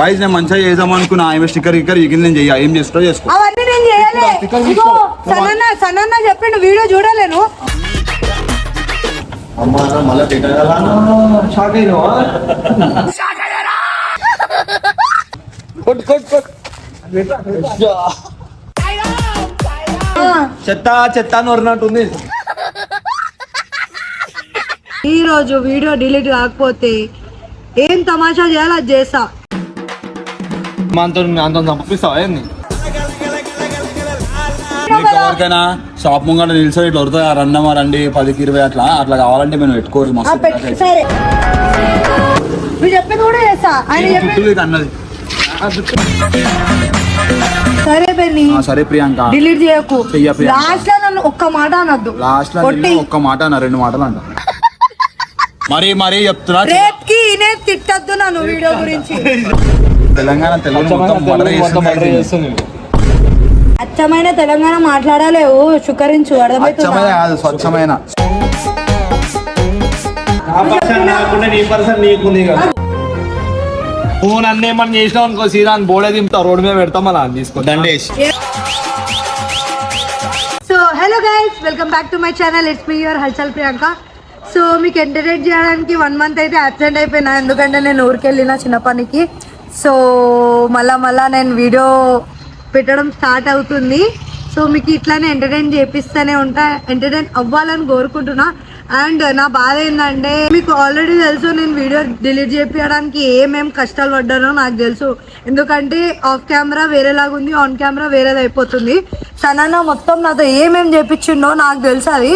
Guys నేను మంచిగా చేద్దాం అనుకున్నా. ఆమె స్టిక్కర్ ఇక్కడ ఇగిన నేను చెయ్య. ఏం చేస్తా చేసుకో. అవన్నీ నేను చేయలే. ఇగో. సనన్న సనన్న చెప్పిండు వీడియో చూడలేను. అమ్మా మళ్ళీ షాక్ అయినావా? కొట్టు ఆ, చెత్త చెత్త అని వరినట్టుంది. ఈ రోజు వీడియో డిలీట్ కాకపోతే ఏం తమాషా చేయాలి అది చేస్తా. మనతో అంత పంపిస్తావా ఏంది? మీకు ఎవరికైనా షాప్ ముంగట నిల్చొని ఇట్లా వరుతా రండమా రండి పదికి ఇరవై అట్లా. అట్లా కావాలంటే మేము పెట్టుకోరు మస్తు పెట్టు సరే. నువ్వు చెప్పింది కూడా చేస్తా. ఆయన చెప్పింది జుట్టు ఇది అన్నది. సరే బెన్ని. ఆ, సరే ప్రియాంక. డిలీట్ చేయకు. లాస్ట్లో నన్ను ఒక్క మాట అనొద్దు. లాస్ట్లో ఒక్క మాట అన్న రెండు మాటలు అంట. మరి మరీ చెప్తున్నా రేపుకి ఈయనే తిట్టద్దు నన్ను వీడియో గురించి. తెలంగాణ తెలుగు మొత్తం మర్డర్ చేస్తుంది చేస్తుంది. అచ్చమైన తెలంగాణ మాట్లాడాలి ఓ శుకరించు అచ్చమైన అర్థమవుతుందా కాదు స్వచ్ఛమైన. ఆ పర్సన్ నాకుంటే నీ పర్సన్ నీకుంది కదా. నువ్వు నన్ను ఏమన్నా చేసినావు అనుకో సీదా అని బోడే దింపుతా రోడ్డు మీద పెడతాం అలా తీసుకో Dandesh. So hello guys welcome back to my channel it's me your Hulchul Priyanka so మీకు ఎంటర్టైన్ చేయడానికి వన్ మంత్ అయితే అబ్సెంట్ అయిపోయినా ఎందుకంటే నేను ఊరికి వెళ్ళిన చిన్న పనికి సో మళ్ళా మళ్ళా నేను వీడియో పెట్టడం స్టార్ట్ అవుతుంది. సో మీకు ఇట్లానే ఎంటర్టైన్ చేపిస్తూనే ఉంటా ఎంటర్టైన్ అవ్వాలని కోరుకుంటున్నా. అండ్ నా బాధ ఏంటంటే మీకు ఆల్రెడీ తెలుసు నేను వీడియో డిలీట్ చేపించడానికి ఏమేం కష్టాలు పడ్డానో నాకు తెలుసు. ఎందుకంటే ఆఫ్ కెమెరా వేరేలాగా ఉంది ఆన్ కెమెరా వేరేది అయిపోతుంది. సనన్న మొత్తం నాతో ఏమేం చేపించిండో నాకు తెలుసు అది.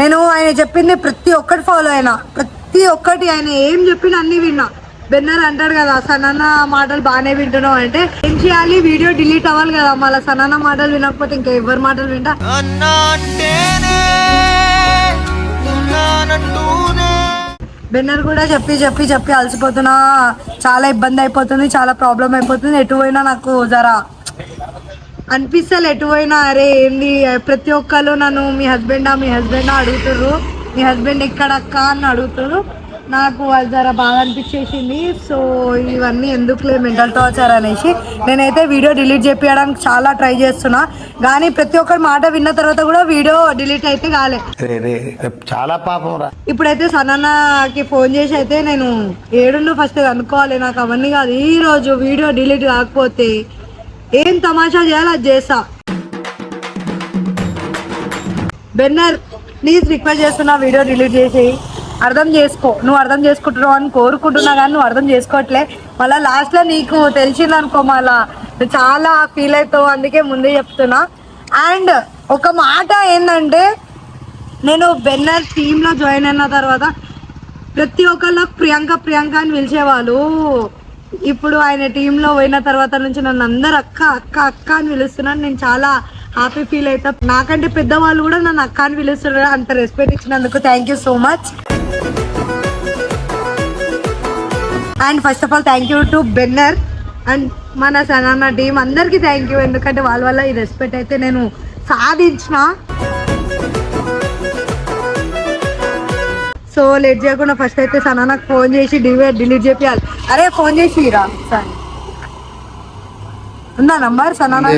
నేను ఆయన చెప్పింది ప్రతి ఒక్కటి ఫాలో అయినా ప్రతి ఒక్కటి ఆయన ఏం చెప్పిన అన్ని విన్నా. బెన్నర్ అంటాడు కదా సనన్న మాటలు బాగానే వింటున్నావు అంటే ఏం చేయాలి? వీడియో డిలీట్ అవ్వాలి కదా మళ్ళీ సనన్న మాటలు వినకపోతే ఇంకా ఎవరి మాటలు వింటా? బెన్నర్ కూడా చెప్పి చెప్పి చెప్పి అలసిపోతున్నా. చాలా ఇబ్బంది అయిపోతుంది చాలా ప్రాబ్లం అయిపోతుంది. ఎటు పోయినా నాకు జరా అనిపిస్తలే ఎటు పోయినా. అరే ఏంది? ప్రతి ఒక్కరు నన్ను మీ హస్బెండా మీ హస్బెండా అడుగుతుర్రు. మీ హస్బెండ్ ఎక్కడక్క అని అడుగుతుర్రు. నాకు అది జర బాగా అనిపించేసింది. సో ఇవన్నీ ఎందుకులే మెంటల్ టార్చర్ అనేసి నేనైతే వీడియో డిలీట్ చేపించడానికి చాలా ట్రై చేస్తున్నా. కానీ ప్రతి ఒక్కరి మాట విన్న తర్వాత కూడా వీడియో డిలీట్ అయితే కాలే. చాలా పాపం రా. ఇప్పుడైతే సనన్నకి ఫోన్ చేసి అయితే నేను ఏడున్నో ఫస్ట్ కనుక్కోవాలి నాకు అవన్నీ కాదు. ఈ రోజు వీడియో డిలీట్ కాకపోతే ఏం తమాషా చేయాలి అది చేస్తా. బెన్నర్ ప్లీజ్ రిక్వెస్ట్ చేస్తున్నా వీడియో డిలీట్ చేసి. అర్థం చేసుకో. నువ్వు అర్థం చేసుకుంటున్నావు అని కోరుకుంటున్నా కానీ నువ్వు అర్థం చేసుకోవట్లే. మళ్ళీ లాస్ట్లో నీకు తెలిసిందనుకో మళ్ళా. చాలా ఫీల్ అవుతావు అందుకే ముందే చెప్తున్నా. అండ్ ఒక మాట ఏంటంటే నేను బెన్నర్ టీంలో జాయిన్ అయిన తర్వాత ప్రతి ఒక్కళ్ళు ప్రియాంక ప్రియాంక అని పిలిచేవాళ్ళు. ఇప్పుడు ఆయన టీంలో పోయిన తర్వాత నుంచి నన్ను అందరు అక్క అక్క అక్క అని పిలుస్తున్నాను నేను చాలా హ్యాపీ ఫీల్ అవుతా. నాకంటే పెద్దవాళ్ళు కూడా నన్ను అక్క అని పిలుస్తున్నారు. అంత రెస్పెక్ట్ ఇచ్చినందుకు thank you so much and first of all thank you to Benner and మన సనానా టీం అందరికీ థ్యాంక్ యూ ఎందుకంటే వాళ్ళ వల్ల ఈ రెస్పెక్ట్ అయితే నేను సాధించిన. సో లేట్ చేయకుండా ఫస్ట్ అయితే సనానాకు ఫోన్ చేసి డివే డిలీట్ చేపియాలి అరే ఫోన్ చేసి రా. సరే ఉందా నంబర్ సనానా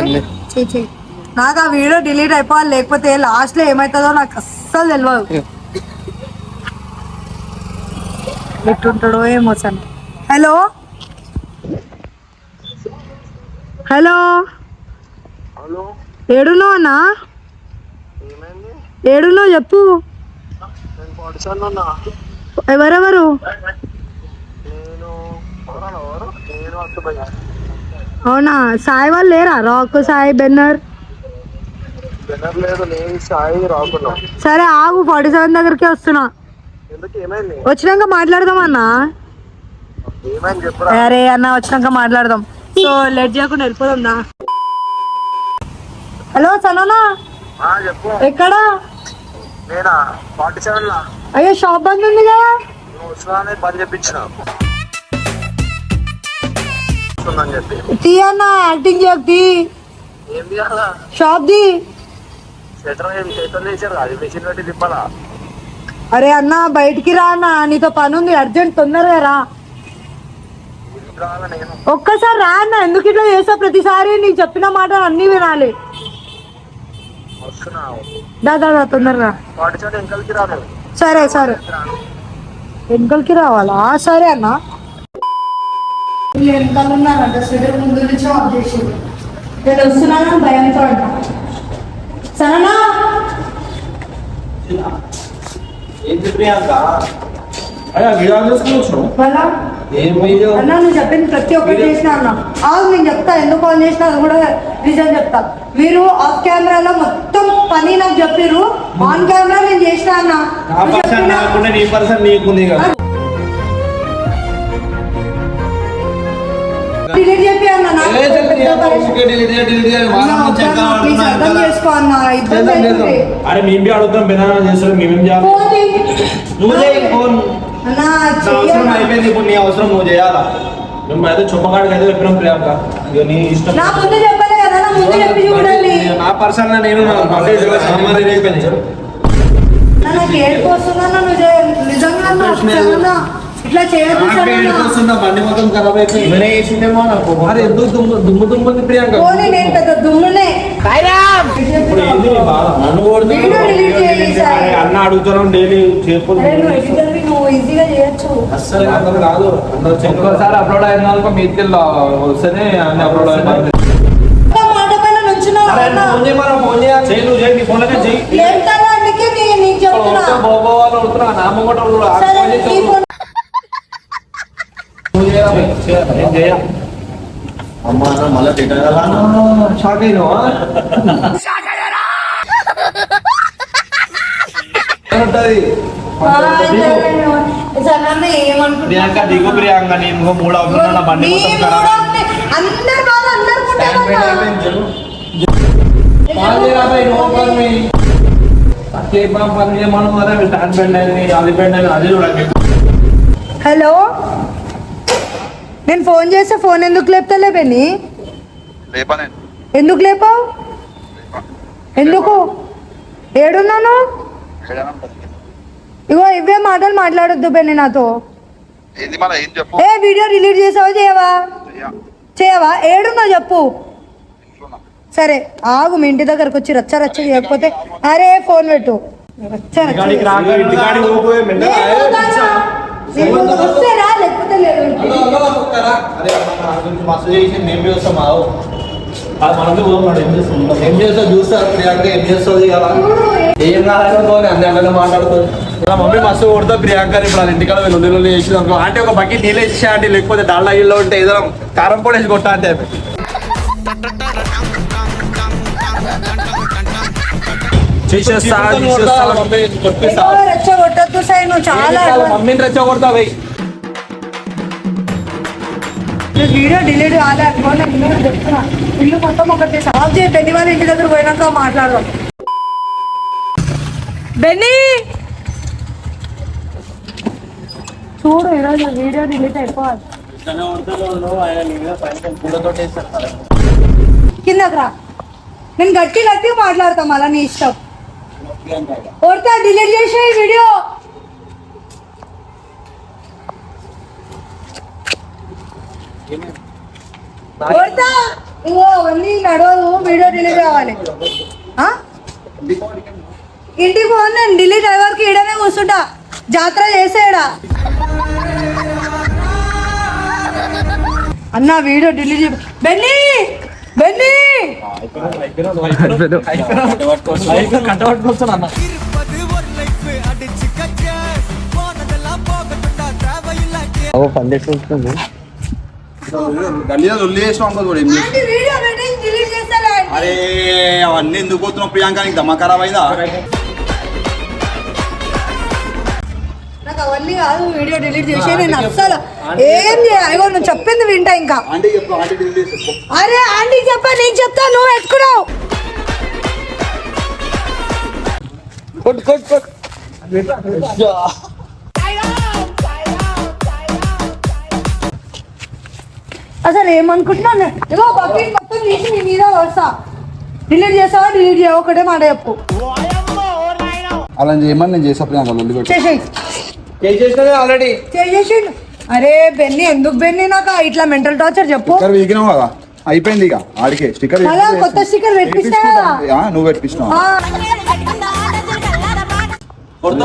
నాకు ఆ వీడియో డిలీట్ అయిపోవాలి. లేకపోతే లాస్ట్లో ఏమవుతుందో నాకు అస్సలు తెలియదు ఎట్టుంటాడో ఏమో సన్ హలో? హలో? హలో? ఏడున్నావు అన్నా? ఏడున్నావు చెప్పు. ఎవరెవరు? అవునా? సాయి వాళ్ళు లేరా? Rock Sai Benner? సరే ఆగు ఫార్టీ సెవెన్ దగ్గరికి వస్తున్నా. వచ్చినాక మాట్లాడదాం అన్న. ఏమైంది చెప్పురా అరే అన్న వచ్చినాక మాట్లాడదాం. సో లేట్ చేయకుండా వెళ్ళిపోదాం హలో సననా ఎక్కడా? అయ్యో షాప్ బంద్ ఉంది కదా? తీ అన్న యాక్టింగ్ చేయకు షాప్ ది. అరే అన్న బయటికి రా అన్న. నీతో పని ఉంది అర్జెంట్ తొందరగా రా. ఒక్కసారి రా అన్న ఎందుకు ఇట్లా చేస్తా ప్రతిసారి నీకు చెప్పిన మాట అన్ని వినాలి. తొందరగా సరే సరే. వెనకలకి రావాలా? సరే అన్న. వెనకాల ఉన్నారంట ముందు నుంచి ఆఫ్ చేసి నేను వస్తున్నాను భయంతో అంట. సరేనా? ఏంటి ప్రియాంక అయ్యా వీడియో అన్న నువ్వు చెప్పింది ప్రతి ఒక్కటి చేసిన అన్న. ఆగు నేను చెప్తా. ఎందుకు కాల్ చేసిన అది కూడా రీజన్ చెప్తా. మీరు ఆఫ్ కెమెరాలో మొత్తం పని నాకు చెప్పిర్రు. ఆన్ కెమెరా నేను చేసిన అన్న. డిలీట్ చెప్పి అన్న. అర్థం? చేసుకో అన్న. ఇబ్బంది అరే మేము అడుగుతాం బెనానా చేస్తాం మేమేం చేయాలి. నువ్వు ఫోన్. నా అవసరం. అయిపోయింది ఇప్పుడు నీ అవసరం నువ్వు చేయాలా? మేము అయితే చుప్పగాడికి అయితే చెప్పినాం ప్రియాంక. ఇక నీ ఇష్టం. నా ముందు చెప్పలే కదా నా ముందు చెప్పి చూడాలి నా పర్సన్ నేను నా బండి సామాన్ అయిపోయింది నా నాకు ఏడుపు వస్తుందన్న నువ్వు చేయ- నిజంగా అన్న, ఒకసారన్నా ఇట్లా అన్న. బండి మొత్తం ఖరాబ్ అయిపోయింది. ఇవన్నీ వేసిందేమో నాకు. ఎందుకు దుమ్ము దుమ్ము దుమ్ముంది ప్రియాంక? పోనీ నేను పెద్ద దుమ్మునే. ఇప్పుడు ఏంది నీ బాధ? నన్ను వీడియో delete చేయి కొడుతున్నావు ఈసారి. అన్న అడుగుతున్నాం డైలీ చేసుకోదు ఈజీగా చేయొచ్చు. అస్సలు కాదు ఒక్కసారి అప్లోడ్ అయిన వాళ్ళకి మీదకి వస్తేనే అన్ని అప్లోడ్ అయిపోయింది ఒక్క మాట పైన నుంచున్నావు అరే అన్న. ఫోన్ చేయమరా ఫోన్ చేయాలి. చేయి నువ్వు చేయి నీ ఫోన్లోనే చేయి ఏం కదా అందుకే నీ- నీకు చెప్తున్నా. బోబో వాళ్ళు అడుగుతున్నా నామ కూడా సరే నీ ఫోన్ నేను చేయ అమ్మా మళ్ళీ తిట్టాలి షాక్ అయినావా? ఉంటది సరే ఏమనుకుంటున్నా ప్రియాంక దిగు నేను మూడు అవుతున్నా నా బండి హలో? నేను ఫోన్ చేస్తే ఫోన్ ఎందుకు లేపుతలే రేపా నేను ఎందుకు లేపావు? ఎందుకు? ఏడున్నాను? ఇగో ఇవే మాటలు మాట్లాడొద్దు బెన్ని నాతో. ఏంది మన ఏం చెప్పు? ఏ వీడియో రిలీజ్ చేసావా చేయవా? చేయవా? ఏడున్నావు చెప్పు. సరే ఆగు మీ ఇంటి దగ్గరకు వచ్చి రచ్చ రచ్చ చేయకపోతే అరే ఫోన్ పెట్టు. రచ్చ రచ్చ వస్తే రా లేకపోతే లేదు. ఏం చేస్తాం చూస్తారు ఏం చేస్తుంది కదా ఏం కాదని అన్ని అన్నీ మాట్లాడుతుంది ఇలా మమ్మీ మస్తు కొడతా ప్రియాంక ఇప్పుడు వాళ్ళ ఇంటికాడ వీళ్ళు ఉల్లి వేసి అనుకో. అంటే ఒక బకెట్ నీళ్ళు వేసి అంటే లేకపోతే డాల్డా ఇల్లు ఉంటే ఏదో కారం పొడి వేసి కొట్టా అంటే. కొట్టద్దు సై నువ్వు చాలా మమ్మీని వీడియో డిలీట్ కాలే ఇల్లు చెప్తున్నా. ఇల్లు మొత్తం ఒకటి ఆఫ్ చేయి. బెన్ని వాళ్ళ ఇంటి దగ్గర పోయినాక మాట్లాడదాం. బెన్నీ! చూడు ఈరోజు వీడియో డిలీట్ అయిపోవాలి. కిందకి రా. నేను గట్టి గట్టి మాట్లాడతాం అలా నీ ఇష్టం. కొడతా డిలీట్ చేసే వీడియో. కొడతా ఇగో అవన్నీ నడవదు వీడియో డిలీట్ కావాలి. ఆ? ఇంటికి పోను నేను డిలీట్ అయ్యే వరకు ఈడనే కూర్చుంటా. జాతర చేసేయడా అన్న వీడియో డిలీట్ చేయ. బెన్నీ! బెన్నీ! గల్లీలో లొల్లి చేసిన అనుకో చూడు ఏం. అరే అవన్నీ ఎందుకు పోతున్నావు ప్రియాంక? నీకు దమ్మ ఖరాబ్ అయిందా అవన్నీ కాదు వీడియో డిలీట్ చేసి నేను అస్సలు ఏం చేయాలి? ఇగో నువ్వు చెప్పింది వింటా ఇంకా. అరే ఆంటీ చెప్పా నేను చెప్తా నువ్వు ఎత్తుకున్నావు అసలు ఏమనుకుంటున్నాను ఇగో బకెట్ మొత్తం తీసి నీ మీద వస్తా. డిలీట్ చేస్తావా డిలీట్ చేయవా? ఒకటే మాట చెప్పు. అలా చేయమని నేను చేసా ప్రియాంక లొల్లి పెట్టి చేసేయి. ఆల్రెడీ చేసేసిండు. అరే బెన్ని ఎందుకు బెన్ని నాకు? ఇట్లా మెంటల్ టార్చర్ చెప్పు. స్టిక్కర్ వీకినావు కదా? అయిపోయింది ఇక ఆడికే. స్టిక్కర్ కొత్త స్టిక్కర్ పెట్టిస్తా కదా నువ్వు పెట్టిస్తున్నావు ఆ,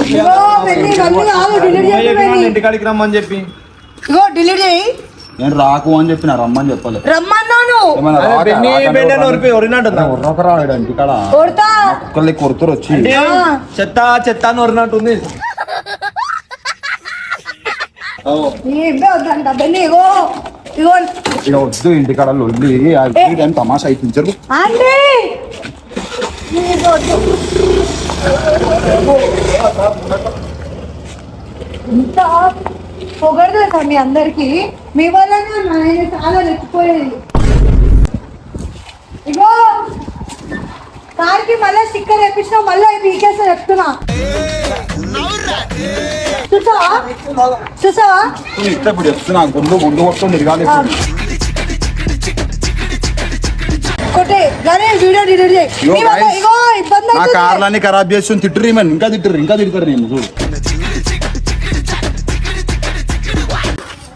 ఇగో బెన్ని ఇవన్నీ కాదు డిలీట్ చేసి బెన్ని. ఇంటికాడికి రమ్మని చెప్పి. ఇగో డిలీట్ చేయి. నేను రాకు అని చెప్పిన రమ్మని చెప్పలే. రమ్మన్నాను ఏమన్నా రాక-. నొరిపి ఒరినట్టుందా కొడతా. కొడుతురు వచ్చి. ఆ. చెత్త చెత్త అని ఒరినట్టుంది. ఇగో ఇగో. ఇక వద్దు ఇంటికాడ లొల్లి దాని తమాషా అయిపించరు ఆంటీ! ఇగో వద్దు. ఇంత పొగడదు కదా మీ అందరికి. మీ వల్లనే ఆయన చాలా నెచ్చిపోయేది ఇగో కార్కి మళ్ళీ స్టిక్కర్ వేపించిన మళ్ళీ పీకేస్తా చెప్తున్నా. చూసావా? చూసావా? ఇస్తే ఇప్పుడు చెప్తున్నా గుండు గుండు కొట్టుకొని తిరగాలి ఆ. కొట్టే కానీ వీడియో డిలీట్ చేయి. ఇగో మీ వల్ల guys, ఇగో ఇబ్బంది నా అవుతుంది. కార్లన్నీ ఖరాబ్ తిట్టురు ఈమెను. ఇంకా తిట్టురు ఇంకా తిడతారు నేను చూడు.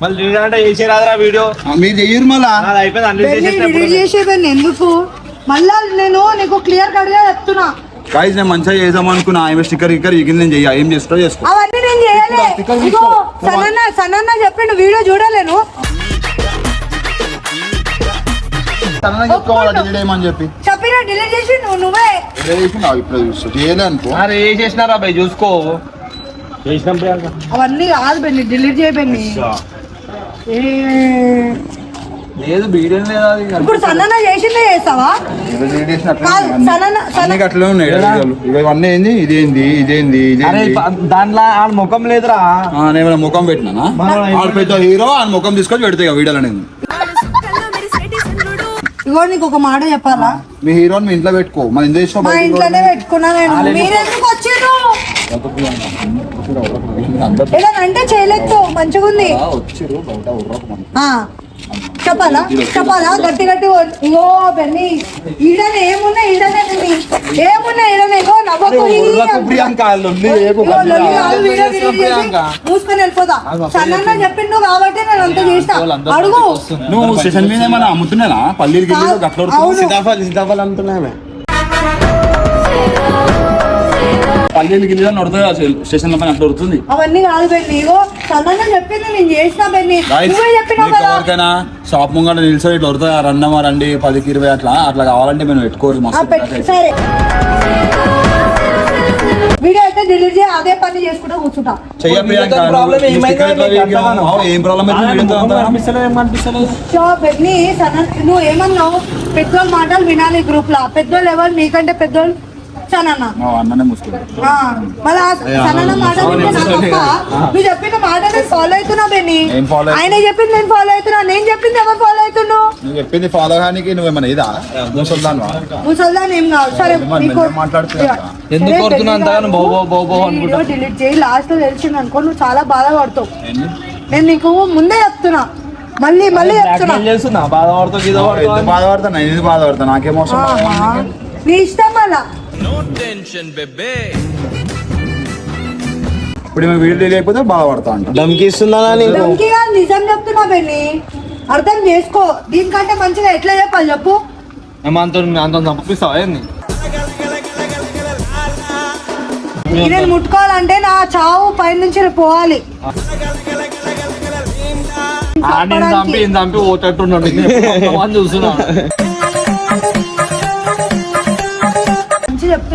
మళ్ళీ చేసే రాదురా వీడియో. ఆ, మీరు చెయ్యరు మళ్ళా? అయిపోయింది చేసేదాన్ని ఎందుకు? నేను నీకు క్లియర్ కట్గా చెప్తున్నా. నేను మంచిగా చేద్దాం అనుకున్నా. ఆమె స్టిక్కర్ ఇక్కర్ ఇగిన నేను చెయ్య ఏం చేస్తా చేసుకో. నేను చేయలే. ఇగో. సనన్న సనన్న చెప్పిండు వీడియో చూడలేను తననే చెప్పుకోవాలి డిలీట్ చేయమని చెప్పి? చెప్పిన డిలీట్ చేసి నువ్వు నువ్వే. డిలీట్ చేసి నాకు ఇప్పుడు చూస్తా. చేయలే అనుకో. అరే ఏ చేసినారా భయ్? చూసుకో. చేసినాం అవన్నీ కాదు బెన్ని డిలీట్ చేయబెన్ని లేదు వీడియో లేదా అది ఇప్పుడు సనన్న చేసిందే చేస్తావా? అట్లనే కాదు, ఉన్నాయి. సనన్న అన్ని సనన్న అట్లనే ఉన్నాయి ఇవన్నీ ఏంది? ఇదేంది ఇదేంది అరే ఇదేంది ప- దాంట్లో ఆ ముఖం లేదురా. ఆ, నేను ఏమైనా ముఖం పెట్టినానా? మనం ఆడు పెద్ద హీరో ఆ ముఖం తీసుకొని పెడతాయి వీడియోలో నేను ఇగో నీకు ఒక మాట చెప్పాలా? మీ హీరోని మీ ఇంట్లో పెట్టుకో. మన ఇంట్లో చేసిన మా ఇంట్లోనే పెట్టుకున్నా నేను. మీరెందుకు వచ్చిండ్రు ఇలా అంటే చేయలేదు మంచిగా ఉంది వచ్చిరు బయట ఉర్రకు మన ఆ, చెప్పాలా చెప్పాలా గట్టి గట్టి ఓ- బెన్ని. ఈడనే ఏమున్నా ఈడనే బెన్ని ఏమున్నా ఈడనే. ఇగో నవ్వకు ప్రియాంక. మూసుకొని వెళ్ళిపోతా. సన్న చెప్పిండు కాబట్టి నేను అంత చేసిన అడుగు. నువ్వు స్టేషన్ మీద ఏమైనా అమ్ముతున్నానా పల్లీలు గిల్లీలు గట్ల సీతాఫలం సీతాఫలం అంటున్నామే పల్లీలు గిల్లీలు నడుతుంది అసలు స్టేషన్ పైన అట్లా ఉడుతుంది అవన్నీ కాదు బెన్ని ఇగో సన్న చెప్పింది నేను చేసిన బెన్ని. నువ్వే చెప్పినావు కదా. ఎవరికైనా షాప్ ముంగట నిల్చొని ఇట్లా ఉడుతుంది రన్నమా రండి పదికి ఇరవై అట్లా అట్లా కావాలంటే మేము పెట్టుకోరు ఆ, మస్తు పెట్టు సరే. వీడియో అయితే డిలీట్ చేయి అదే పని చేసుకుంటూ కూర్చుంటా. చెయ్య ప్రియాంక, వీడియోతో problem నువ్వు ఏమైందో sticker ఎట్లా నీకు వీకినావు? అర్థమవను. అవు, ఏం ప్రాబ్లం అయితే వీడియోతో అంతా? కనిపిస్తలేదు సో బెన్ని సన్న నువ్వు ఏమన్నావు? పెద్దోళ్ళ మాటలు వినాలి గ్రూప్లో పెద్దోళ్ళు ఎవరు? నీకంటే పెద్దోళ్ళు మళ్ళా తప్ప? నువ్వు చెప్పిన మాట నేను ఫాలో అవుతున్నా బెన్ని. ఆయన చెప్పింది నేను ఫాలో అవుతున్నా. నేను చెప్పింది ఎవరు ఫాలో అవుతున్నావు నువ్వు చెప్పింది ఫాలో కానీ నువ్వేమన్నా ఇదా? ముసల్దాన్వా? ముసల్దాన్ ఏం కాదు. సరే? ఎందుకు డిలీట్ చేయి. లాస్ట్లో తెలిసింది అనుకో నువ్వు చాలా బాధపడతావు? నేను నీకు ముందే చెప్తున్నా. మళ్ళీ మళ్ళీ చెప్తున్నా. చేస్తున్నా? బాధపడుతూ గీత ఎందుకు బాధపడతా నేను నాకేం. నీ ఇష్టం మళ్ళా ఇప్పుడు మేము వీడియో లేకపోతే బాధపడతా అంట. దమ్కి కాదు, నిజం చెప్తున్నా బెన్ని. అర్థం చేసుకో. దీనికంటే మంచిగా ఎట్లా చెప్పాలి చెప్పు. అంత అంత చంపిస్తావా? ఏంది? నేను ముట్టుకోవాలంటే నా చావు పైనుంచి రేపు పోవాలి. ఆ నేను చంపి ఈయన చంపి ఓటట్టున్నాడు అని చూస్తున్నా.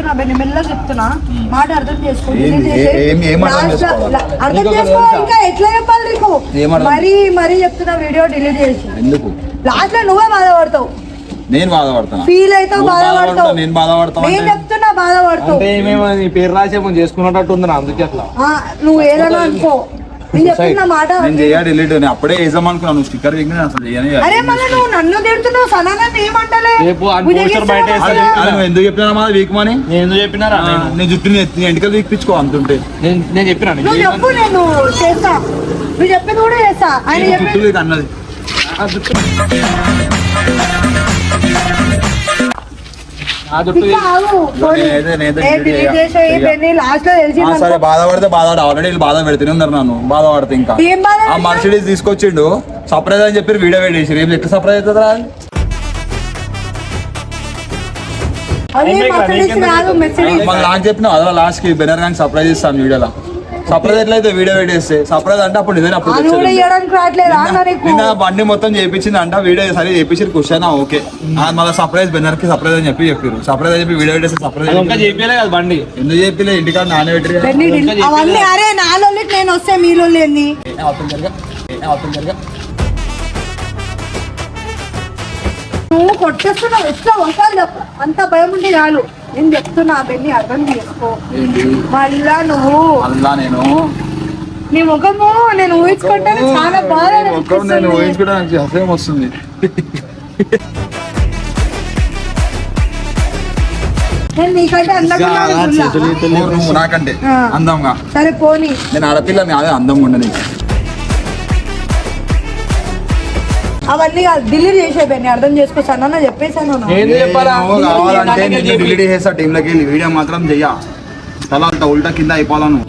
చెప్తున్నా బెన్ని మెల్లగా చెప్తున్నా. మాట అర్థం చేసుకో అర్థం ఇంకా ఎట్లా చెప్పాలి నీకు? మరీ మరీ చెప్తున్నా వీడియో డిలీట్ చేసి. ఎందుకు? లాస్ట్లో నువ్వే బాధపడతావు. నేను బాధపడతాను? ఫీల్ అవుతావు బాధపడతావు. నేను బాధపడతావు నేను చెప్తున్నా బాధపడతావు. అంటే ఏమేమో నీ పేరు రాసేమో చేసుకున్నట్టు ఉంది నా అందుకే అట్లా. ఆ, నువ్వు ఏదైనా అనుకో. నేను చెప్తున్న మాట నేను చేయ డిలీట్ నేను అప్పుడే వేద్దాం అనుకున్నాను నువ్వు స్టిక్కర్ వేసి అసలు చేయనే అరే మళ్ళీ నువ్వు నన్ను తిడుతున్నావు సనానని ఏమంటలే? రేపు ఆ నువ్వు పోస్టర్ బయట చేస్తున్నావు వేస్తే కదా. అది నువ్వు ఎందుకు చెప్పినా మా వీక్ మని? నేను ఎందుకు చెప్పినారా? నేను నేను జుట్టు నీ ఎంటికలు వీక్పించుకో అంతుంటే నేను నేను చెప్పినా నువ్వు చెప్పు నేను చేస్తా. నువ్వు చెప్పింది కూడా చేస్తా. ఆయన నీకు చెప్పి జుట్టు వీక్ అన్నది. ఆ జుట్టు సరే. బాధపడితే బాధపడ ఆల్రెడీ బాధ పెడుతూనే ఉన్నారు నన్ను. బాధపడితే ఇంకా. బాధ ఆ మర్సిడీస్ తీసుకొచ్చిండు. సర్ప్రైజ్ అని చెప్పి వీడియో పెట్టేసి రేపు ఎట్లా సర్ప్రైజ్ అవుతుందా నాకు చెప్పిన అదే లాస్ట్కి బెనర్ గాని సర్ప్రైజ్ ఇస్తాను వీడియోలో. సర్ప్రైజ్ ఎట్లయితే వీడియో పెట్టేస్తే సర్ప్రైజ్ అంటే అప్పుడు నిజం అప్పుడు అది కూడా తెచ్చేది. ఇవ్వడానికి రావట్లేదు అన్న నీకు? నిన్న బండి మొత్తం చేయించింది అంట వీడియో సరే చేయించి క్వశ్చన్ ఓకే. మళ్ళీ సర్ప్రైజ్ బెనర్కి సర్ప్రైజ్ అని చెప్పి చెప్పారు సర్ప్రైజ్ అని చెప్పి వీడియో పెట్టేస్తే సర్ప్రైజ్ అది ఇంకా చెప్పలే కదా బండి. ఎందుకు చెప్పిలే ఇంటికాడ నాన్న పెట్టి బెన్నీ delete- అవన్నీ అరే నాలోకి నేను వస్తే మీలో ఏంది? నువ్వు కొట్టేస్తున్నావు ఎట్లా చెప్పు. అంత భయం ఉంటే చాలు. నేను చెప్తున్నా బెన్ని అర్థం చేసుకో. మళ్ళా నువ్వు మళ్ళా నేను? నీ ముఖము నేను ఊహించుకుంటాను చాలా బాగా ఒక్క నేను. ఊహించుకోవడానికి అసహ్యం వస్తుంది. నేను నీకంటే అందంగా సరే పోనీ. నేను ఆడపిల్లని అదే అందంగా ఉండని అవన్నీ కాదు డిలీట్ చేసే బెన్ని అర్థం చేసుకో సన్న చెప్పేసాను కావాలంటే నేను. డిలీట్ చేస్తా టీంలోకి వెళ్ళి వీడియో మాత్రం చెయ్య. తల అంత ఉల్టా కింద అయిపోవాలను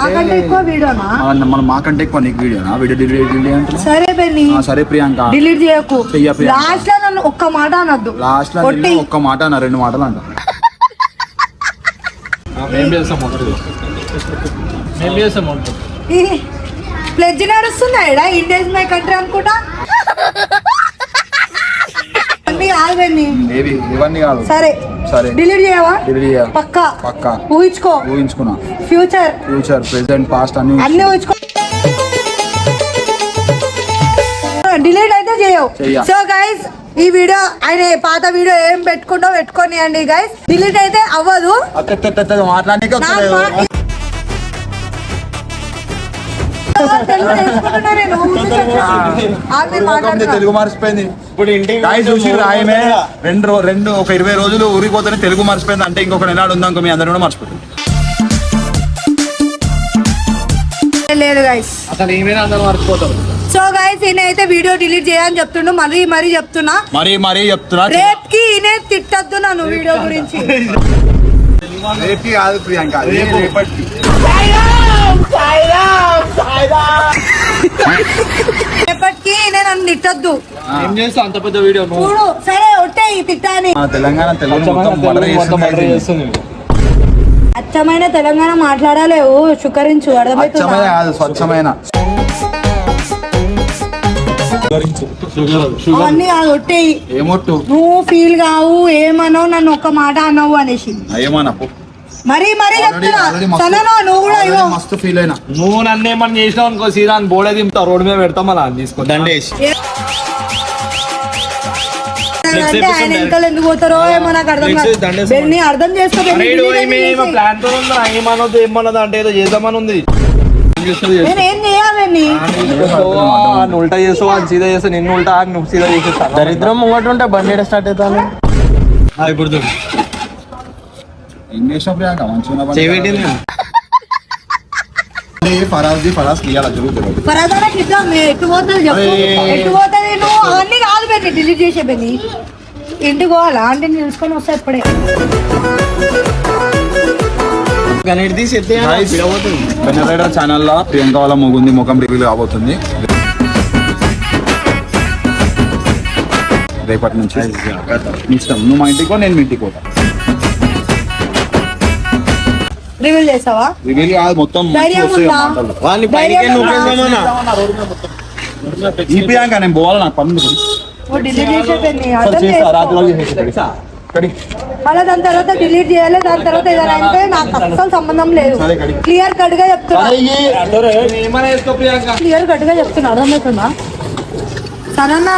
నాకంటే ఎక్కువ వీడియోనా? మన మాకంటే ఎక్కువ నీకు వీడియో వీడియో డిలీట్ డిలీట్ అంటే సరే బెన్ని. సరే ప్రియాంక. డిలీట్ చేయకు. చెయ్య ప్రియాంక. లాస్ట్లో నన్ను ఒక్క మాట అనొద్దు. లాస్ట్లో ఒక్క మాట నా రెండు మాటలు అంట. మేము చేస్తాం? ప్లెడ్జ్ నడుస్తుంది ఎడా ఇండియా మై కంట్రీ అనుకుంటా? సరే. డిలీట్ చేయవా? పక్కా. పక్కా. ఊహించుకో. ఊహించుకున్నా. ఫ్యూచర్ ఫ్యూచర్ ప్రెసెంట్ పాస్ట్ అన్ని అన్ని ఊహించుకో. డిలీట్ అయితే చేయవు. సో గైస్ ఈ వీడియో ఆయన పాత వీడియో ఏం పెట్టుకుంటో పెట్టుకొని అండి గైస్ డిలీట్ అయితే అవ్వదు. ఇంటికి గాయ చూసి రాయమే. రెండు రెండు ఒక ఇరవై రోజులు ఊరికి పోతేనే తెలుగు మర్చిపోయింది. అంటే ఇంకొక నెలాడు ఉందనుకో మీ అందరూ కూడా మర్చిపోతుంది. లేదు గైస్ అసలు ఏమైనా అందరూ మర్చిపోతారు. సో గైస్ ఈయన అయితే వీడియో డిలీట్ చేయని చెప్తుండు. మరీ మరీ చెప్తున్నా. మరీ మరీ చెప్తున్నా. రేపుకి ఈయన తిట్టద్దు నన్ను వీడియో గురించి. రేపటి కాదు ప్రియాంక. రేపు రేపటికి రేపటికి ఈయన నన్ను తిట్టద్దు. ఏం చేస్తావు? అంత పెద్ద వీడియో నువ్వు. చూడు సరే ఒట్టే ఈ తిట్టాని. తెలంగాణ తెలుగు మొత్తం మర్డర్ మొత్తం మర్డర్ చేస్తుంది చేస్తుంది అచ్చమైన తెలంగాణ మాట్లాడలేవు శుకరించు కాదు స్వచ్ఛమైన. అవన్నీ కాదు ఒట్టేయి. ఏమొట్టు? నువ్వు ఫీల్ కావు ఏమన్నావు నన్ను ఒక్క మాట అన్నావు అనేసి. ఏమన్నా పో. మరీ మరీ చెప్తున్నా. నువ్వు కూడా మస్తు ఫీల్ అయినా. నువ్వు నన్ను ఏమన్నా చేసినావు అనుకో అని బోడే దింపుతా రోడ్డు మీద పెడతాం అలా తీసుకో దండేసి. అంటే ఆయన వెనకాల ఎందుకు పోతారో ఏమో నాకు అర్థం కాదు. బెన్ని అర్థం చేసుకో. ప్లాన్తో ఉందా ఏమన్నది ఏమన్నది అంటే ఏదో చేద్దామని ఉంది. నేను నువ్వు ఉల్టా చేస్తావు అని సీదా చేస్తా నిన్ను ఉల్టా అని నువ్వు సీదా చేసేస్తా దరిద్రం ముంగట ఉంటే బండి స్టార్ట్ అవుతాను? ఇప్పుడు ఫరాజ్ జరుగుతుంది ఎటు పోతుంది చెప్పు. ఎటు పోతుంది నువ్వు? అవన్నీ కాదు డిలీట్ చేసే ఇంటికి పోవాలా? అంటే నేను తీసుకొని వస్తా ఇప్పుడే. రైడర్ ఛానల్లో ప్రియాంక వాళ్ళ ముగుంది ముఖం రివీల్ కాబోతుంది. రేపటి నుంచి నీ ఇష్టం. నువ్వు మా ఇంటికి నేను మీ ఇంటికి పోతా. రివీల్ చేసావా? రివీల్ కాదు మొత్తం. వాళ్ళని పైకి ధైర్యం నొక్కేద్దామన్నా ఈ ప్రియాంక నేను పోవాలి నాకు పని ఉంది. మళ్ళీ దాని తర్వాత డిలీట్ చేయాలి. దాని తర్వాత ఏదైనా అంటే నాకు అస్సలు సంబంధం లేదు. క్లియర్ కట్గా చెప్తున్నా. క్లియర్ కట్గా చెప్తున్నా. అర్థమవుతుందా? సరన్నా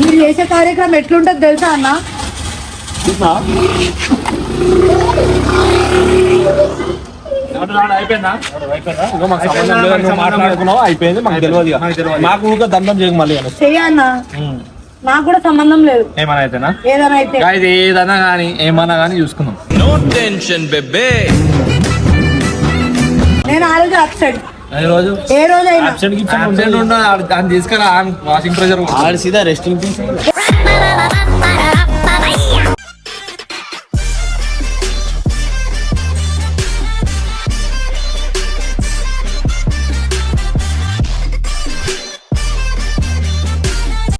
మీరు చేసే కార్యక్రమం ఎట్లుంటుంది తెలుసా అన్న? అయిపోయిందా? మాకు దండం చేయకు మళ్ళీ. చెయ్యన్న నాకు కూడా సంబంధం లేదు ఏమైనా అయితేనా ఏదైనా అయితే ఇది ఏదన్నా కానీ ఏమన్నా కానీ చూసుకుందాం నేను ఆ రోజు అప్సెట్ ఈ రోజు ఏ రోజైనా అబ్సెంట్ ఉండదు దాన్ని తీసుకురా వాషింగ్ ప్రెషర్ ఆడ సీదా రెస్టింగ్ పీస్